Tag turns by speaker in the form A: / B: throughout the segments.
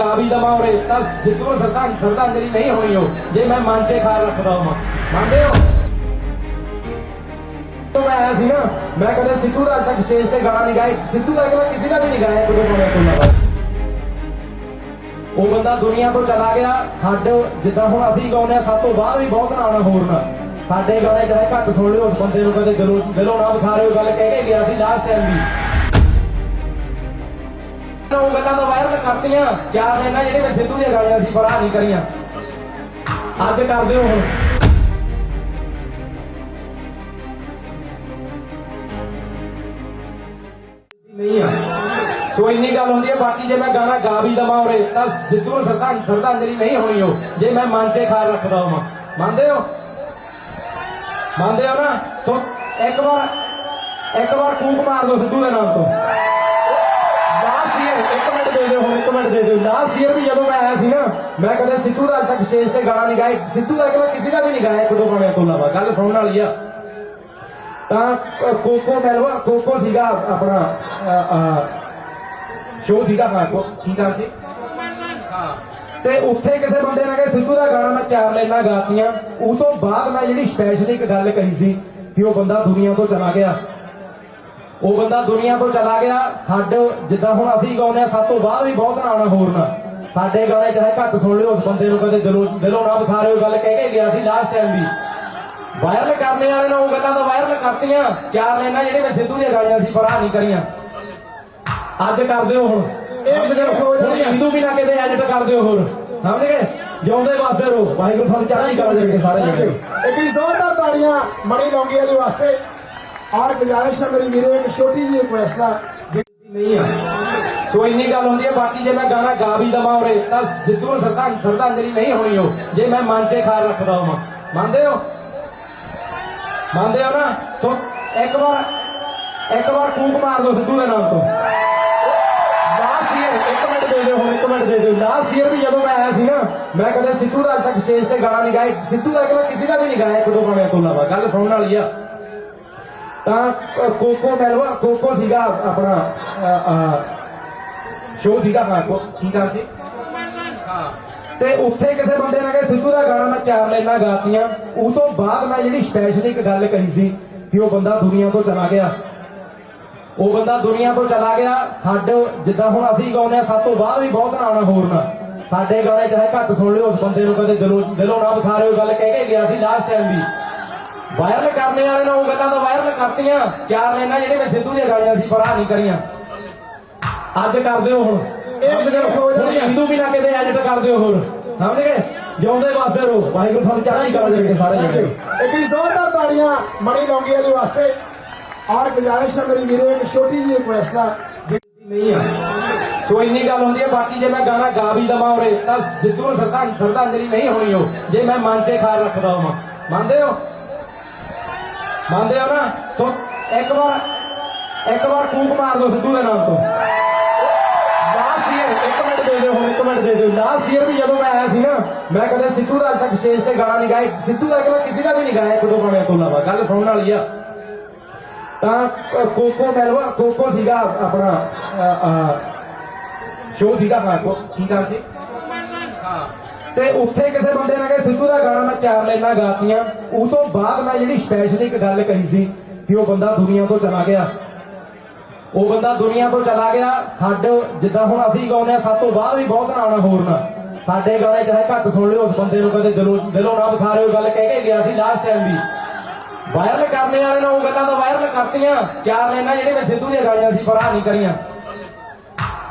A: ਗਾ ਵੀ ਦਵਾਂ ਉਰੇ, ਤਾਂ ਸਿੱਧੂ ਸਰਦਾਂ ਸਰਦਾਂਦਰੀ ਨਹੀਂ ਹੋਣੀ ਉਹ। ਜੇ ਮੈਂ ਮਨ 'ਚ ਖਾਰ ਰੱਖਦਾ ਹਾਂ। ਮੰਨਦੇ ਹੋ। ਤੋਂ ਮੈਂ ਆਇਆ ਸੀ ਨਾ, ਮੈਂ ਕਦੇ ਸਿੱਧੂ ਦਾ ਅੱਜ ਤੱਕ ਸਟੇਜ ਤੇ ਗਾਣਾ ਨਹੀਂ ਗਾਇਆ। ਸਿੱਧੂ ਦਾ ਮੈਂ ਕਿਸੇ ਦਾ ਵੀ ਨਹੀਂ ਗਾਇਆ ਕਦੋਂ ਗਾਣਾ ਤੋਂ ਉਹ ਬੰਦਾ ਦੁਨੀਆ ਤੋਂ ਚਲਾ ਗਿਆ। ਸਾਡੇ ਜਿੱਦਾਂ ਹੁਣ ਅਸੀਂ ਗਾਉਂਦੇ ਆ ਸਾਤੋਂ ਬਾਅਦ ਵੀ ਬਹੁਤ ਗਾਣਾ ਹੋਰ ਨਾ ਸਾਡੇ ਗਾਣੇ ਚਾਹੇ ਘੱਟ ਸੁਣ ਲਿਓ, ਉਸ ਬੰਦੇ ਨੂੰ ਕਦੇ ਦਿਲੋਂ ਦਿਲੋਂ ਨਾ ਵਸਾਰੇ ਗੱਲ ਕਹਿ ਕੇ ਗਿਆ ਸੀ ਲਾਸਟ ਟਾਈਮ ਵੀ। ਉਹ ਗੱਲਾਂ ਤਾਂ ਵਾਇਰਲ ਕਰਤੀਆਂ। ਚਾਰ ਲੈਣਾ ਜਿਹੜੇ ਮੈਂ ਸਿੱਧੂ ਦੀਆਂ ਗਾਈਆਂ ਸੀ ਪਰ ਆਹ ਨਹੀਂ ਕਰੀਆਂ। ਅੱਜ ਕਰਦੇ ਹੋ ਹੁਣ। ਨਹੀਂ ਆ। ਸੋ ਇੰਨੀ ਗੱਲ ਹੁੰਦੀ ਹੈ ਬਾਕੀ ਜੇ ਮੈਂ ਗਾਣਾ ਗਾ ਵੀ ਦਵਾਂ ਉਰੇ, ਤਾਂ ਸਿੱਧੂ ਨੂੰ ਸਰਦਾਂ ਸਰਦਾਂਦਰੀ ਨਹੀਂ ਹੋਣੀ ਉਹ। ਜੇ ਮੈਂ ਮਨ 'ਚ ਖਾਰ ਰੱਖਦਾ ਹਾਂ ਮੰਨਦੇ ਹੋ? ਮੰਨਦੇ ਹੋ ਨਾ? ਸੋ ਇੱਕ ਵਾਰ ਇੱਕ ਵਾਰ ਕੂਕ ਮਾਰ ਦੋ ਸਿੱਧੂ ਦੇ ਨਾਮ ਤੋਂ। ਇੱਕ ਮਿੰਟ ਦੇ ਦਿਓ, ਹੁਣ ਇੱਕ ਮਿੰਟ ਦੇ ਦਿਓ। ਲਾਸਟ ਈਅਰ ਵੀ ਜਦੋਂ ਮੈਂ ਆਇਆ ਸੀ ਨਾ, ਮੈਂ ਕਦੇ ਸਿੱਧੂ ਦਾ ਅੱਜ ਤੱਕ ਸਟੇਜ ਤੇ ਗਾਣਾ ਨਹੀਂ ਗਾਇਆ। ਸਿੱਧੂ ਦਾ ਮੈਂ ਕਿਸੇ ਦਾ ਵੀ ਨਹੀਂ ਗਾਇਆ, ਇੱਕ ਦੋ ਗਾਣਿਆਂ ਤੋਂ ਇਲਾਵਾ। ਗੱਲ ਸੁਣਨ ਵਾਲੀ ਆ। ਤਾਂ ਕੋਕੋ ਮੈਲਵਾ, ਕੋਕੋ ਸੀਗਾ ਆਪਣਾ ਸ਼ੋਅ ਸੀਗਾ ਆਪਣਾ। ਕੀ ਗੱਲ ਸੀ? ਤੇ ਉੱਥੇ ਕਿਸੇ ਬੰਦੇ ਨੇ ਕਿਹਾ, ਸਿੱਧੂ ਦਾ ਗਾਣਾ ਮੈਂ ਚਾਰ ਲਾਈਨਾਂ ਗਾਤੀਆਂ। ਉਹ ਤੋਂ ਬਾਅਦ ਮੈਂ ਜਿਹੜੀ ਸਪੈਸ਼ਲੀ ਇੱਕ ਗੱਲ ਕਹੀ ਸੀ ਕਿ ਉਹ ਬੰਦਾ ਦੁਨੀਆ ਤੋਂ ਚਲਾ ਗਿਆ। ਉਹ ਬੰਦਾ ਦੁਨੀਆ ਤੋਂ ਚਲਾ ਗਿਆ। ਸਾਡੇ ਜਿੱਦਾਂ ਹੁਣ ਅਸੀਂ ਗਾਉਂਦੇ ਆ ਸਾਤੋਂ ਬਾਅਦ ਵੀ ਬਹੁਤ ਆਉਣਾ ਹੋਰ ਨਾ। ਸਾਡੇ ਗਾਣੇ ਚਾਹੇ ਘੱਟ ਸੁਣ ਲਿਓ ਉਸ ਬੰਦੇ ਨੂੰ ਕਦੇ ਦਿਲੋਂ ਦਿਲੋਂ ਨਾ ਉਹ ਗੱਲ ਕਹਿ ਕੇ ਗਿਆ ਸੀ ਲਾਸਟ ਟਾਈਮ ਵੀ ਵਾਇਰਲ ਕਰਨੇ ਵਾਲੇ ਨੇ ਉਹ ਗੱਲਾਂ ਤਾਂ ਵਾਇਰਲ ਕਰਤੀਆਂ। ਚਾਰ ਲੈਣਾ ਜਿਹੜੇ ਮੈਂ ਸਿੱਧੂ ਦੀਆਂ ਗਾਈਆਂ ਸੀ ਪਰ ਆਹ ਨਹੀਂ ਕਰੀਆਂ। ਅੱਜ ਕਰਦੇ ਹੋ ਹੁਣ।
B: ਆ।
A: ਹਿੰਦੂ ਵੀ ਨਾ ਕਿਤੇ ਐਡਿਟ ਕਰਦੇ ਹੋ ਹੋਰ। ਸਮਝ ਗਏ? ਜਿਉਂਦੇ ਵਾਸਤੇ ਰਹੋ। ਵਾਹਿਗੁਰੂ ਤੁਹਾਨੂੰ ਚੜ੍ਹਦੀ ਕਲਾ ਦੇ ਸਾਰੇ
B: ਇੱਕ ਜ਼ੋਰਦਾਰ ਤਾੜੀਆਂ ਮਣੀ ਲੌਂਗੀਆ ਦੇ ਵਾਸਤੇ। ਔਰ ਗੁਜ਼ਾਰਿਸ਼ ਹੈ ਮੇਰੀ ਵੀਰੋ, ਇੱਕ ਛੋਟੀ ਜਿਹੀ ਰਿਕੁਐਸਟ ਆ
A: ਨਹੀਂ ਆ। ਸੋ ਇੰਨੀ ਗੱਲ ਹੁੰਦੀ ਹੈ ਬਾਕੀ ਜੇ ਮੈਂ ਗਾਣਾ ਗਾ ਵੀ ਦਵਾਂ ਉਰੇ, ਤਾਂ ਸਿੱਧੂ ਨੂੰ ਸਰਦਾਂ ਸਰਦਾਂਦਰੀ ਨਹੀਂ ਹੋਣੀ ਉਹ। ਜੇ ਮੈਂ ਮਨ 'ਚ ਖਾਰ ਰੱਖਦਾ ਹਾਂ ਮੰਨਦੇ ਹੋ? ਮੰਨਦੇ ਹੋ ਨਾ? ਸੋ ਇੱਕ ਵਾਰ ਇੱਕ ਵਾਰ ਕੂਕ ਮਾਰ ਦਿਓ ਸਿੱਧੂ ਦੇ ਨਾਮ ਤੋਂ। ਲਾਸਟ ਈਅਰ ਇੱਕ ਮਿੰਟ ਦੇ ਦਿਓ, ਹੁਣ ਇੱਕ ਮਿੰਟ ਦੇ ਦਿਓ। ਲਾਸਟ ਈਅਰ ਵੀ ਜਦੋਂ ਮੈਂ ਆਇਆ ਸੀ ਨਾ, ਮੈਂ ਕਦੇ ਸਿੱਧੂ ਦਾ ਅੱਜ ਤੱਕ ਸਟੇਜ ਤੇ ਗਾਣਾ ਨਹੀਂ ਗਾਇਆ। ਸਿੱਧੂ ਦਾ ਮੈਂ ਕਿਸੇ ਦਾ ਵੀ ਨਹੀਂ ਗਾਇਆ, ਇੱਕ ਦੋ ਗਾਣਿਆਂ ਤੋਂ ਇਲਾਵਾ। ਗੱਲ ਸੁਣਨ ਵਾਲੀ ਆ। ਤਾਂ ਅ, ਕੋਕੋ ਮੈਲਵਾ ਕੋਕੋ ਸੀਗਾ ਆਪਣਾ ਸ਼ੋਅ ਸੀਗਾ ਆਪਣਾ ਕੀ ਗੱਲ ਸੀ? ਤੇ ਉੱਥੇ ਕਿਸੇ ਬੰਦੇ ਨੇ ਕਿ ਸਿੱਧੂ ਦਾ ਗਾਣਾ ਮੈਂ ਚਾਰ ਲਾਈਨਾਂ ਗਾਤੀਆਂ ਉਹ ਤੋਂ ਬਾਅਦ ਮੈਂ ਜਿਹੜੀ ਸਪੈਸ਼ਲੀ ਇੱਕ ਗੱਲ ਕਹੀ ਸੀ ਕਿ ਉਹ ਬੰਦਾ ਦੁਨੀਆ ਤੋਂ ਚਲਾ ਗਿਆ। ਉਹ ਬੰਦਾ ਦੁਨੀਆ ਤੋਂ ਚਲਾ ਗਿਆ ਸਾਡੇ ਜਿੱਦਾਂ ਹੁਣ ਅਸੀਂ ਗਾਉਂਦੇ ਆ ਸਾਤੋਂ ਬਾਅਦ ਵੀ ਬਹੁਤ ਆਉਣਾ ਹੋਰ ਨਾ। ਸਾਡੇ ਗਾਣੇ ਚਾਹੇ ਘੱਟ ਸੁਣ ਲਿਓ ਉਸ ਬੰਦੇ ਨੂੰ ਕਦੇ ਦਿਲੋਂ ਦਿਲੋਂ ਨਾ ਵਸਾਰੇ ਉਹ ਗੱਲ ਕਹਿ ਕੇ ਗਿਆ ਸੀ ਲਾਸਟ ਟਾਈਮ ਵੀ। ਵਾਇਰਲ ਕਰਨੇ ਵਾਲੇ ਨੇ ਉਹ ਗੱਲਾਂ ਤਾਂ ਵਾਇਰਲ ਕਰਤੀਆਂ। ਚਾਰ ਲੈਣਾ ਜਿਹੜੇ ਮੈਂ ਸਿੱਧੂ ਦੀਆਂ ਗਾਈਆਂ ਸੀ ਪਰ ਨਹੀਂ ਕਰੀਆਂ। ਅੱਜ ਕਰਦੇ ਹੋ ਹੁਣ।
B: ਜਾਣੀ ਆ।
A: ਹਿੰਦੂ ਵੀ ਨਾ ਕਿਤੇ ਐਡਿਟ ਕਰਦੇ ਹੋ ਹੋਰ ਸਮਝ ਗਏ? ਜਿਉਂਦੇ ਵਾਸਤੇ ਰਹੋ। ਵਾਹਿਗੁਰੂ ਤੁਹਾਨੂੰ ਚੜ੍ਹਦੀ ਕਲਾ ਦੇ ਸਾਰੇ. ਜਣੇ।
B: ਇੱਕ ਹੀ ਜ਼ੋਰਦਾਰ ਤਾੜੀਆਂ ਮਣੀ ਲੌਂਗੀਆ ਦੇ ਵਾਸਤੇ। ਔਰ ਗੁਜ਼ਾਰਿਸ਼ ਹੈ ਮੇਰੀ ਵੀਰੋ ਇੱਕ ਛੋਟੀ ਜਿਹੀ ਰਿਕੁਐਸਟ ਆ।
A: ਨਹੀਂ ਆ। ਸੋ ਇੰਨੀ ਗੱਲ ਹੁੰਦੀ ਹੈ ਬਾਕੀ ਜੇ ਮੈਂ ਗਾਣਾ ਗਾ ਵੀ ਦਵਾਂ ਉਰੇ ਤਾਂ ਸਿੱਧੂ ਨੂੰ ਸਰਦਾਂ ਸਰਦਾਂਦਰੀ ਨਹੀਂ ਹੋਣੀ ਉਹ। ਜੇ ਮੈਂ ਮਨ 'ਚ ਖਾਰ ਰੱਖਦਾ ਹਾਂ ਮੰਨਦੇ ਹੋ? ਮੰਨਦੇ ਹੋ ਨਾ? ਸੋ ਇੱਕ ਵਾਰ ਇੱਕ ਵਾਰ ਕੂਕ ਮਾਰ ਦਿਓ ਸਿੱਧੂ ਦੇ ਨਾਮ ਤੋਂ। ਲਾਸਟ ਈਅਰ ਇੱਕ ਮਿੰਟ ਦੇ ਦਿਓ ਹੁਣ ਇੱਕ ਮਿੰਟ ਦੇ ਦਿਓ। ਲਾਸਟ ਈਅਰ ਵੀ ਜਦੋਂ ਮੈਂ ਆਇਆ ਸੀ ਨਾ ਮੈਂ ਕਦੇ ਸਿੱਧੂ ਦਾ ਅੱਜ ਤੱਕ ਸਟੇਜ ਤੇ ਗਾਣਾ ਨਹੀਂ ਗਾਇਆ। ਸਿੱਧੂ ਦਾ ਮੈਂ ਕਿਸੇ ਦਾ ਵੀ ਨਹੀਂ ਗਾਇਆ ਇੱਕ ਦੋ ਗਾਣਿਆਂ ਤੋਂ ਇਲਾਵਾ। ਗੱਲ ਸੁਣਨ ਵਾਲੀ ਆ। ਤਾਂ ਕੋਕੋ ਮੈਲਵਾ ਕੋਕੋ ਸੀਗਾ ਆਪਣਾ ਸ਼ੋਅ ਸੀਗਾ ਆਪਣਾ। ਕੋ- ਕੀ ਗੱਲ ਸੀ ਹਾਂ। ਤੇ ਉੱਥੇ ਕਿਸੇ ਬੰਦੇ ਨੇ ਕਿਹਾ, ਸਿੱਧੂ ਦਾ ਗਾਣਾ ਮੈਂ ਚਾਰ ਲਾਈਨਾਂ ਗਾਤੀਆਂ, ਉਹ ਤੋਂ ਬਾਅਦ ਮੈਂ ਜਿਹੜੀ ਸਪੈਸ਼ਲੀ ਇੱਕ ਗੱਲ ਕਹੀ ਸੀ ਕਿ ਉਹ ਬੰਦਾ ਦੁਨੀਆ ਤੋਂ ਚਲਾ ਗਿਆ। ਉਹ ਬੰਦਾ ਦੁਨੀਆ ਤੋਂ ਚਲਾ ਗਿਆ, ਸਾਡੇ ਜਿੱਦਾਂ ਹੁਣ ਅਸੀਂ ਗਾਉਂਦੇ ਆ ਸਾਤੋਂ ਬਾਅਦ ਵੀ ਬਹੁਤ ਗਾਣਾ ਹੋਰ ਨਾ। ਸਾਡੇ ਗਾਣੇ ਚਾਹੇ ਘੱਟ ਸੁਣ ਲਿਓ, ਉਸ ਬੰਦੇ ਨੂੰ ਕਦੇ ਦਿਲੋਂ ਦਿਲੋਂ ਨਾ ਵਸਾਰੇ ਉਹ ਗੱਲ ਕਹਿ ਕੇ ਗਿਆ ਸੀ ਲਾਸਟ ਟਾਈਮ ਵੀ। ਵਾਇਰਲ ਕਰਨੇ ਵਾਲੇ ਨੇ ਉਹ ਗੱਲਾਂ ਤਾਂ ਵਾਇਰਲ ਕਰਤੀਆਂ। ਚਾਰ ਲੈਣਾ ਜਿਹੜੇ ਮੈਂ ਸਿੱਧੂ ਦੀਆਂ ਗਾਈਆਂ ਸੀ, ਪਰ ਆਹ ਨਹੀਂ ਕਰੀਆਂ।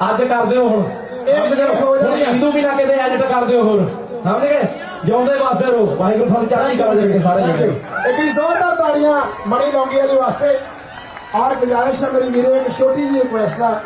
A: ਅੱਜ ਕਰ ਦਿਓ ਹੁਣ।
B: ਇਹ।
A: ਹਿੰਦੂ ਵੀ ਨਾ ਕਿਤੇ ਐਡਿਟ ਕਰਦੇ ਹੋ ਹੋਰ। ਸਮਝ ਗਏ? ਜਿਉਂਦੇ ਵਾਸਤੇ ਰਹੋ ਵਾਹਿਗੁਰੂ ਤੁਹਾਨੂੰ ਚੜ੍ਹਦੀ ਕਲਾ ਦੇ ਸਾਰੇ
B: Thank you.
A: ਜਣੇ।
B: ਇੱਕ ਹੀ ਜ਼ੋਰਦਾਰ ਤਾੜੀਆਂ ਮਣੀ ਲੌਂਗੀਆ ਦੇ ਵਾਸਤੇ। ਔਰ ਗੁਜ਼ਾਰਿਸ਼ ਹੈ ਮੇਰੀ ਵੀਰੋ ਇੱਕ ਛੋਟੀ ਜਿਹੀ ਰਿਕੁਐਸਟ ਆ।